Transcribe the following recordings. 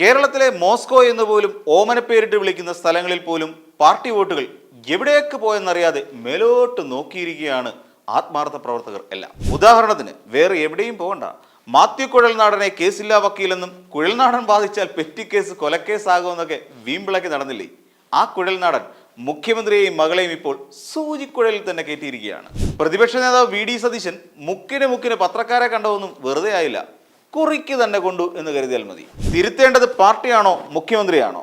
കേരളത്തിലെ മോസ്കോ എന്ന് പോലും ഓമനപ്പേരിട്ട് വിളിക്കുന്ന സ്ഥലങ്ങളിൽ പോലും പാർട്ടി വോട്ടുകൾ എവിടേക്ക് പോയെന്നറിയാതെ മേലോട്ട് നോക്കിയിരിക്കുകയാണ് ആത്മാർത്ഥ പ്രവർത്തകർ എല്ലാം. ഉദാഹരണത്തിന് വേറെ എവിടെയും പോകണ്ട. മാത്യു കുഴൽനാടനെ കേസില്ലാ വക്കീലെന്നും കുഴൽനാടൻ ബാധിച്ചാൽ പെറ്റിക്കേസ് കൊലക്കേസാകുമെന്നൊക്കെ വീമ്പിളക്കി നടന്നില്ലേ? ആ കുഴൽനാടൻ മുഖ്യമന്ത്രിയെയും മകളെയും ഇപ്പോൾ സൂചിക്കുഴലിൽ തന്നെ കയറ്റിയിരിക്കുകയാണ്. പ്രതിപക്ഷ നേതാവ് വി ഡി സതീശൻ മുക്കിന് മുക്കിന് പത്രക്കാരെ കണ്ടതൊന്നും വെറുതെ ആയില്ല. കുറിക്ക് തന്നെ കൊണ്ടു എന്ന് കരുതിയാൽ മതി. തിരുത്തേണ്ടത് പാർട്ടിയാണോ മുഖ്യമന്ത്രിയാണോ?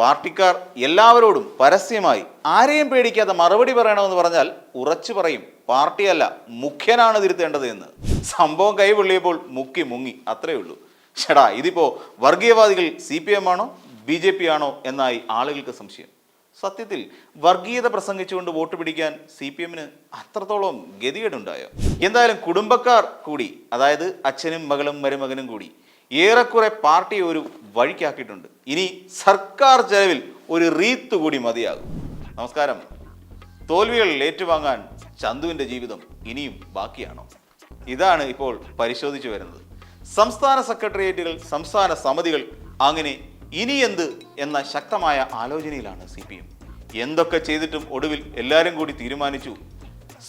പാർട്ടിക്കാർ എല്ലാവരോടും പരസ്യമായി ആരെയും പേടിക്കാതെ മറുപടി പറയണമെന്ന് പറഞ്ഞാൽ ഉറച്ചു പറയും. പാർട്ടിയല്ല മുഖ്യനാണ് തിരുത്തേണ്ടത് എന്ന്. സംഭവം കൈപൊള്ളിയപ്പോൾ മുക്കി മുങ്ങി അത്രയേ ഉള്ളൂ. ചേടാ ഇതിപ്പോ വർഗീയവാദികൾ സി പി എം ആണോ ബി ജെ പി ആണോ എന്നായി ആളുകൾക്ക് സംശയം. സത്യത്തിൽ വർഗീയത പ്രസംഗിച്ചുകൊണ്ട് വോട്ട് പിടിക്കാൻ സി പി എമ്മിന് അത്രത്തോളം ഗതികേടുണ്ടായോ? എന്തായാലും കുടുംബക്കാർ കൂടി അതായത് അച്ഛനും മകളും മരുമകനും കൂടി ഏറെക്കുറെ പാർട്ടിയെ ഒരു വഴിക്കാക്കിയിട്ടുണ്ട്. ഇനി സർക്കാർ ചെലവിൽ ഒരു റീത്ത് കൂടി മതിയാകും. നമസ്കാരം. തോൽവികൾ ഏറ്റുവാങ്ങാൻ ചന്തുവിന്റെ ജീവിതം ഇനിയും ബാക്കിയാണോ? ഇതാണ് ഇപ്പോൾ പരിശോധിച്ചു വരുന്നത്. സംസ്ഥാന സെക്രട്ടേറിയറ്റുകൾ സംസ്ഥാന സമിതികൾ അങ്ങനെ ഇനി എന്ത് എന്ന ശക്തമായ ആലോചനയിലാണ് സി പി എം എന്തൊക്കെ ചെയ്തിട്ടും ഒടുവിൽ എല്ലാവരും കൂടി തീരുമാനിച്ചു.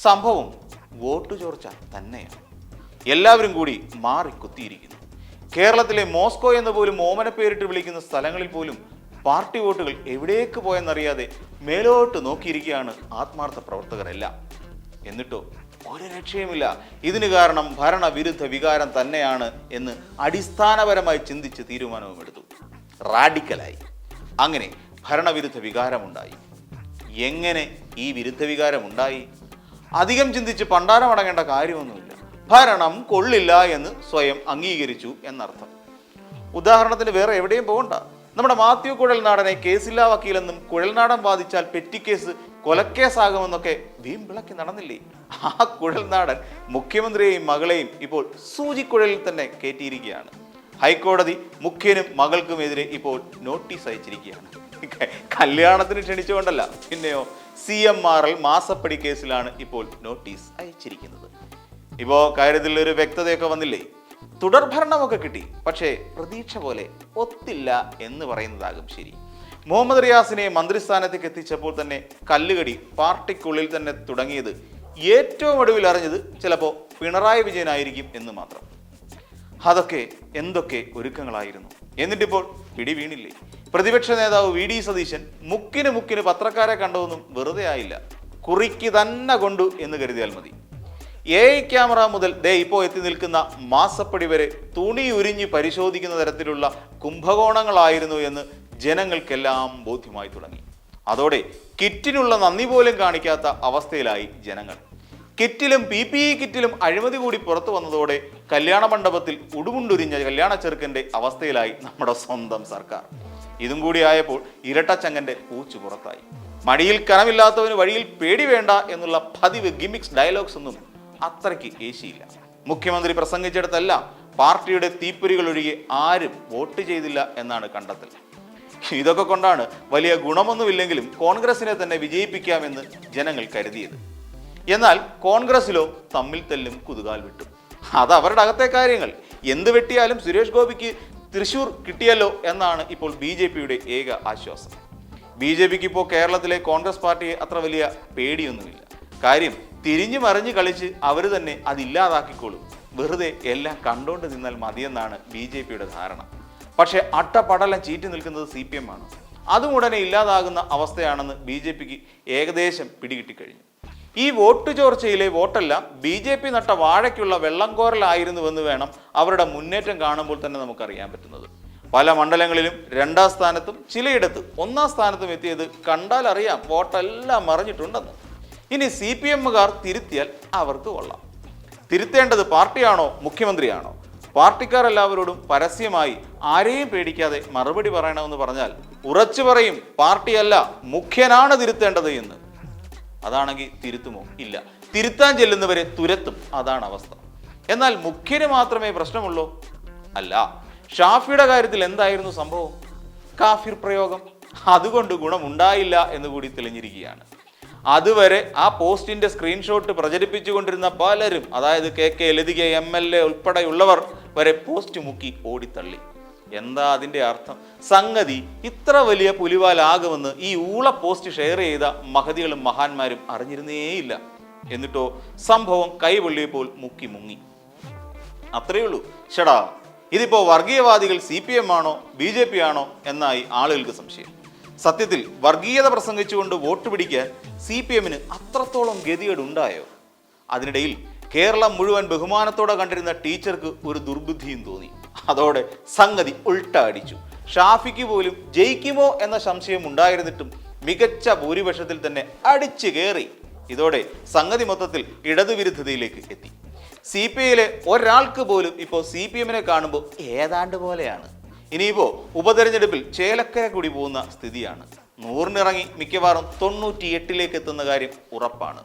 സംഭവം വോട്ട് ചോർച്ച തന്നെയാണ്. എല്ലാവരും കൂടി മാറി കുത്തിയിരിക്കുന്നു കേരളത്തിലെ മോസ്കോ എന്ന് പോലും ഓമന പേരിട്ട് വിളിക്കുന്ന സ്ഥലങ്ങളിൽ പോലും പാർട്ടി വോട്ടുകൾ എവിടേക്ക് പോയെന്നറിയാതെ മേലോട്ട് നോക്കിയിരിക്കുകയാണ് ആത്മാർത്ഥ പ്രവർത്തകരെല്ലാം. എന്നിട്ടോ ഒരു രക്ഷയുമില്ല. ഇതിന് കാരണം ഭരണവിരുദ്ധ വികാരം തന്നെയാണ് എന്ന് അടിസ്ഥാനപരമായി ചിന്തിച്ച് തീരുമാനവും എടുത്തു. റാഡിക്കലായി. അങ്ങനെ ഭരണവിരുദ്ധ വികാരമുണ്ടായി. എങ്ങനെ ഈ വിരുദ്ധ വികാരമുണ്ടായി? അധികം ചിന്തിച്ച് പണ്ടാരമടങ്ങേണ്ട കാര്യമൊന്നുമില്ല. ഭരണം കൊള്ളില്ല എന്ന് സ്വയം അംഗീകരിച്ചു എന്നർത്ഥം. ഉദാഹരണത്തിന് വേറെ എവിടെയും പോകണ്ട. നമ്മുടെ മാത്യു കുഴൽനാടനെ കേസില്ലാ വക്കീലെന്നും കുഴൽനാടൻ ബാധിച്ചാൽ പെറ്റിക്കേസ് കൊലക്കേസാകുമെന്നൊക്കെ വീമ്പിളക്കി നടന്നില്ലേ? ആ കുഴൽനാടൻ മുഖ്യമന്ത്രിയെയും മകളെയും ഇപ്പോൾ സൂചിക്കുഴലിൽ തന്നെ കയറ്റിയിരിക്കുകയാണ് ഹൈക്കോടതി മുഖ്യനും മകൾക്കുമെതിരെ ഇപ്പോൾ നോട്ടീസ് അയച്ചിരിക്കുകയാണ്. കല്യാണത്തിന് ക്ഷണിച്ചുകൊണ്ടല്ല പിന്നെയോ സി എം ആർ എൽ മാസപ്പടി കേസിലാണ് ഇപ്പോൾ നോട്ടീസ് അയച്ചിരിക്കുന്നത്. ഇപ്പോൾ കാര്യത്തിൽ ഒരു വ്യക്തതയൊക്കെ വന്നില്ലേ? തുടർഭരണമൊക്കെ കിട്ടി പക്ഷേ പ്രതീക്ഷ പോലെ ഒത്തില്ല എന്ന് പറയുന്നതാകും ശരി. മുഹമ്മദ് റിയാസിനെ മന്ത്രിസ്ഥാനത്തേക്ക് എത്തിച്ചപ്പോൾ തന്നെ കല്ലുകടി പാർട്ടിക്കുള്ളിൽ തന്നെ തുടങ്ങിയത് ഏറ്റവും ഒടുവിൽ അറിഞ്ഞത് ചിലപ്പോൾ പിണറായി വിജയനായിരിക്കും എന്ന് മാത്രം. അതൊക്കെ എന്തൊക്കെ ഒരുക്കങ്ങളായിരുന്നു? എന്നിട്ടിപ്പോൾ പിടി വീണില്ലേ? പ്രതിപക്ഷ നേതാവ് വി ഡി സതീശൻ മുക്കിന് മുക്കിന് പത്രക്കാരെ കണ്ടതൊന്നും വെറുതെ ആയില്ല. കുറിക്ക് തന്നെ കൊണ്ടു എന്ന് കരുതിയാൽ മതി. എ ഐ ക്യാമറ മുതൽ ദേ ഇപ്പോൾ എത്തി നിൽക്കുന്ന മാസപ്പടി വരെ തുണി ഉരിഞ്ഞ് പരിശോധിക്കുന്ന തരത്തിലുള്ള കുംഭകോണങ്ങളായിരുന്നു എന്ന് ജനങ്ങൾക്കെല്ലാം ബോധ്യമായി തുടങ്ങി. അതോടെ കിറ്റിനുള്ള നന്ദി പോലും കാണിക്കാത്ത അവസ്ഥയിലായി ജനങ്ങൾ. കിറ്റിലും പി പി ഇ കിറ്റിലും അഴിമതി കൂടി പുറത്തു വന്നതോടെ കല്യാണ മണ്ഡപത്തിൽ ഉടുമുണ്ടുരിഞ്ഞ കല്യാണ ചെറുക്കന്റെ അവസ്ഥയിലായി നമ്മുടെ സ്വന്തം സർക്കാർ. ഇതും കൂടി ആയപ്പോൾ ഇരട്ടച്ചങ്ങന്റെ പൂച്ചു പുറത്തായി. മടിയിൽ കനമില്ലാത്തവന് വഴിയിൽ പേടി വേണ്ട എന്നുള്ള പതിവ് ഗിമിക്സ് ഡയലോഗ്സ് ഒന്നും അത്രയ്ക്ക് ഏശിയില്ല. മുഖ്യമന്ത്രി പ്രസംഗിച്ചിടത്തെല്ലാം പാർട്ടിയുടെ തീപ്പൊരികൾ ഒഴികെ ആരും വോട്ട് ചെയ്തില്ല എന്നാണ് കണ്ടെത്തൽ. ഇതൊക്കെ കൊണ്ടാണ് വലിയ ഗുണമൊന്നുമില്ലെങ്കിലും കോൺഗ്രസിനെ തന്നെ വിജയിപ്പിക്കാമെന്ന് ജനങ്ങൾ കരുതിയത്. എന്നാൽ കോൺഗ്രസിലോ തമ്മിൽ തെല്ലും കുതുകാൽ വിട്ടു. അത് അവരുടെ അകത്തെ കാര്യങ്ങൾ. എന്ത് വെട്ടിയാലും സുരേഷ് ഗോപിക്ക് തൃശൂർ കിട്ടിയല്ലോ എന്നാണ് ഇപ്പോൾ ബി ജെ പിയുടെ ഏക ആശ്വാസം. ബി ജെ പിക്ക് ഇപ്പോൾ കേരളത്തിലെ കോൺഗ്രസ് പാർട്ടിയെ അത്ര വലിയ പേടിയൊന്നുമില്ല. കാര്യം തിരിഞ്ഞു മറിഞ്ഞ് കളിച്ച് അവർ തന്നെ അതില്ലാതാക്കിക്കോളും. വെറുതെ എല്ലാം കണ്ടോണ്ട് നിന്നാൽ മതിയെന്നാണ് ബി ജെ പിയുടെ ധാരണ. പക്ഷേ അട്ടപടലം ചീറ്റി നിൽക്കുന്നത് സി പി എം ആണ്. അതും ഉടനെ ഇല്ലാതാകുന്ന അവസ്ഥയാണെന്ന് ബി ജെ പിക്ക് ഏകദേശം പിടികിട്ടിക്കഴിഞ്ഞു. ഈ വോട്ട് ചോർച്ചയിലെ വോട്ടെല്ലാം ബി ജെ പി നട്ട വാഴയ്ക്കുള്ള വെള്ളംകോരലായിരുന്നുവെന്ന് വേണം അവരുടെ മുന്നേറ്റം കാണുമ്പോൾ തന്നെ നമുക്കറിയാൻ പറ്റുന്നത്. പല മണ്ഡലങ്ങളിലും രണ്ടാം സ്ഥാനത്തും ചിലയിടത്ത് ഒന്നാം സ്ഥാനത്തും എത്തിയത് കണ്ടാൽ അറിയാം വോട്ടെല്ലാം മറിഞ്ഞിട്ടുണ്ടെന്ന്. ഇനി സി പി എമ്മുകാർ തിരുത്തിയാൽ അവർക്ക് കൊള്ളാം. തിരുത്തേണ്ടത് പാർട്ടിയാണോ മുഖ്യമന്ത്രിയാണോ? പാർട്ടിക്കാർ എല്ലാവരോടും പരസ്യമായി ആരെയും പേടിക്കാതെ മറുപടി പറയണമെന്ന് പറഞ്ഞാൽ ഉറച്ചു പറയും പാർട്ടിയല്ല മുഖ്യനാണ് തിരുത്തേണ്ടത് എന്ന്. അതാണെങ്കിൽ തിരുത്തുമോ? ഇല്ല. തിരുത്താൻ ചെല്ലുന്നവരെ തുരത്തും. അതാണ് അവസ്ഥ. എന്നാൽ മുഖ്യന് മാത്രമേ പ്രശ്നമുള്ളൂ? അല്ല. ഷാഫിയുടെ കാര്യത്തിൽ എന്തായിരുന്നു സംഭവം? കാഫിർ പ്രയോഗം. അതുകൊണ്ട് ഗുണമുണ്ടായില്ല എന്ന് കൂടി തെളിഞ്ഞിരിക്കുകയാണ്. അതുവരെ ആ പോസ്റ്റിന്റെ സ്ക്രീൻഷോട്ട് പ്രചരിപ്പിച്ചുകൊണ്ടിരുന്ന പലരും അതായത് K K Lathika M L A ഉൾപ്പെടെയുള്ളവർ വരെ പോസ്റ്റ് മുക്കി ഓടിത്തള്ളി. എന്താ അതിന്റെ അർത്ഥം? സംഗതി ഇത്ര വലിയ പുലിവാലാകുമെന്ന് ഈ ഊള പോസ്റ്റ് ഷെയർ ചെയ്ത മഹതികളും മഹാന്മാരും അറിഞ്ഞിരുന്നേയില്ല. എന്നിട്ടോ സംഭവം കൈവെള്ളിയപ്പോൾ മുക്കി മുങ്ങി. അത്രയേ ഉള്ളൂ. ഷടാ ഇതിപ്പോ വർഗീയവാദികൾ സി പി എം ആണോ ബി ജെ പി ആണോ എന്നായി ആളുകൾക്ക് സംശയം. സത്യത്തിൽ വർഗീയത പ്രസംഗിച്ചുകൊണ്ട് വോട്ട് പിടിക്കാൻ സി പി എമ്മിന് അത്രത്തോളം ഗതികേടുണ്ടായോ? അതിനിടയിൽ കേരളം മുഴുവൻ ബഹുമാനത്തോടെ കണ്ടിരുന്ന ടീച്ചർക്ക് ഒരു ദുർബുദ്ധിയും തോന്നി. അതോടെ സംഗതി ഉൾട്ട അടിച്ചു ഷാഫിക്ക് പോലും ജയിക്കുമോ എന്ന സംശയം ഉണ്ടായിരുന്നിട്ടും മികച്ച ഭൂരിപക്ഷത്തിൽ തന്നെ അടിച്ചു കയറി. ഇതോടെ സംഗതി മൊത്തത്തിൽ ഇടതുവിരുദ്ധതയിലേക്ക് എത്തി. സി പി ഐയിലെ ഒരാൾക്ക് പോലും ഇപ്പോൾ സി പി എമ്മിനെ കാണുമ്പോൾ ഏതാണ്ട് പോലെയാണ്. ഇനിയിപ്പോൾ ഉപതെരഞ്ഞെടുപ്പിൽ ചേലക്കര കൂടി പോകുന്ന സ്ഥിതിയാണ്. നൂറിനിറങ്ങി മിക്കവാറും തൊണ്ണൂറ്റി എട്ടിലേക്ക് എത്തുന്ന കാര്യം ഉറപ്പാണ്.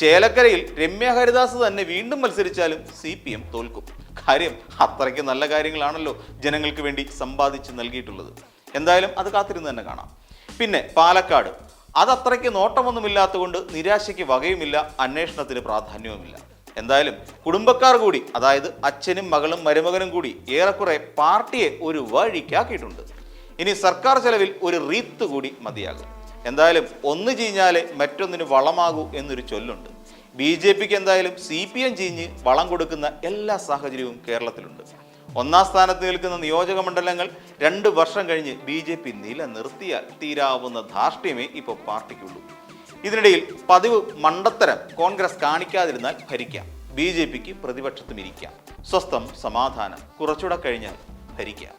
ചേലക്കരയിൽ രമ്യ ഹരിദാസ് തന്നെ വീണ്ടും മത്സരിച്ചാലും സി പി എം തോൽക്കും. കാര്യം അത്രയ്ക്ക് നല്ല കാര്യങ്ങളാണല്ലോ ജനങ്ങൾക്ക് വേണ്ടി സമ്പാദിച്ച് നൽകിയിട്ടുള്ളത്. എന്തായാലും അത് കാത്തിരുന്ന് തന്നെ കാണാം. പിന്നെ പാലക്കാട്. അതത്രയ്ക്ക് നോട്ടമൊന്നുമില്ലാത്തതുകൊണ്ട് നിരാശയ്ക്ക് വകയുമില്ല അന്വേഷണത്തിന് പ്രാധാന്യവുമില്ല. എന്തായാലും കുടുംബക്കാർ കൂടി അതായത് അച്ഛനും മകളും മരുമകനും കൂടി ഏറെക്കുറെ പാർട്ടിയെ ഒരു വഴിക്കാക്കിയിട്ടുണ്ട്. ഇനി സർക്കാർ ചെലവിൽ ഒരു റീത്ത് കൂടി മതിയാകും. എന്തായാലും ഒന്ന് ചീഞ്ഞാലേ മറ്റൊന്നിന് വളമാകൂ എന്നൊരു ചൊല്ലുണ്ട്. ബി ജെ പിക്ക് എന്തായാലും സി പി എം ചീഞ്ഞ് വളം കൊടുക്കുന്ന എല്ലാ സാഹചര്യവും കേരളത്തിലുണ്ട്. ഒന്നാം സ്ഥാനത്ത് നിൽക്കുന്ന നിയോജക മണ്ഡലങ്ങൾ രണ്ട് വർഷം കഴിഞ്ഞ് ബി ജെ പി നിലനിർത്തിയാൽ തീരാവുന്ന ധാർഷ്ട്യമേ ഇപ്പോൾ പാർട്ടിക്കുള്ളൂ. ഇതിനിടയിൽ പതിവ് മണ്ടത്തരം കോൺഗ്രസ് കാണിക്കാതിരുന്നാൽ ഭരിക്കാം. ബി ജെ പിക്ക് പ്രതിപക്ഷത്തും ഇരിക്കാം. സ്വസ്ഥം സമാധാനം കുറച്ചുകൂടെ കഴിഞ്ഞാൽ ഭരിക്കാം.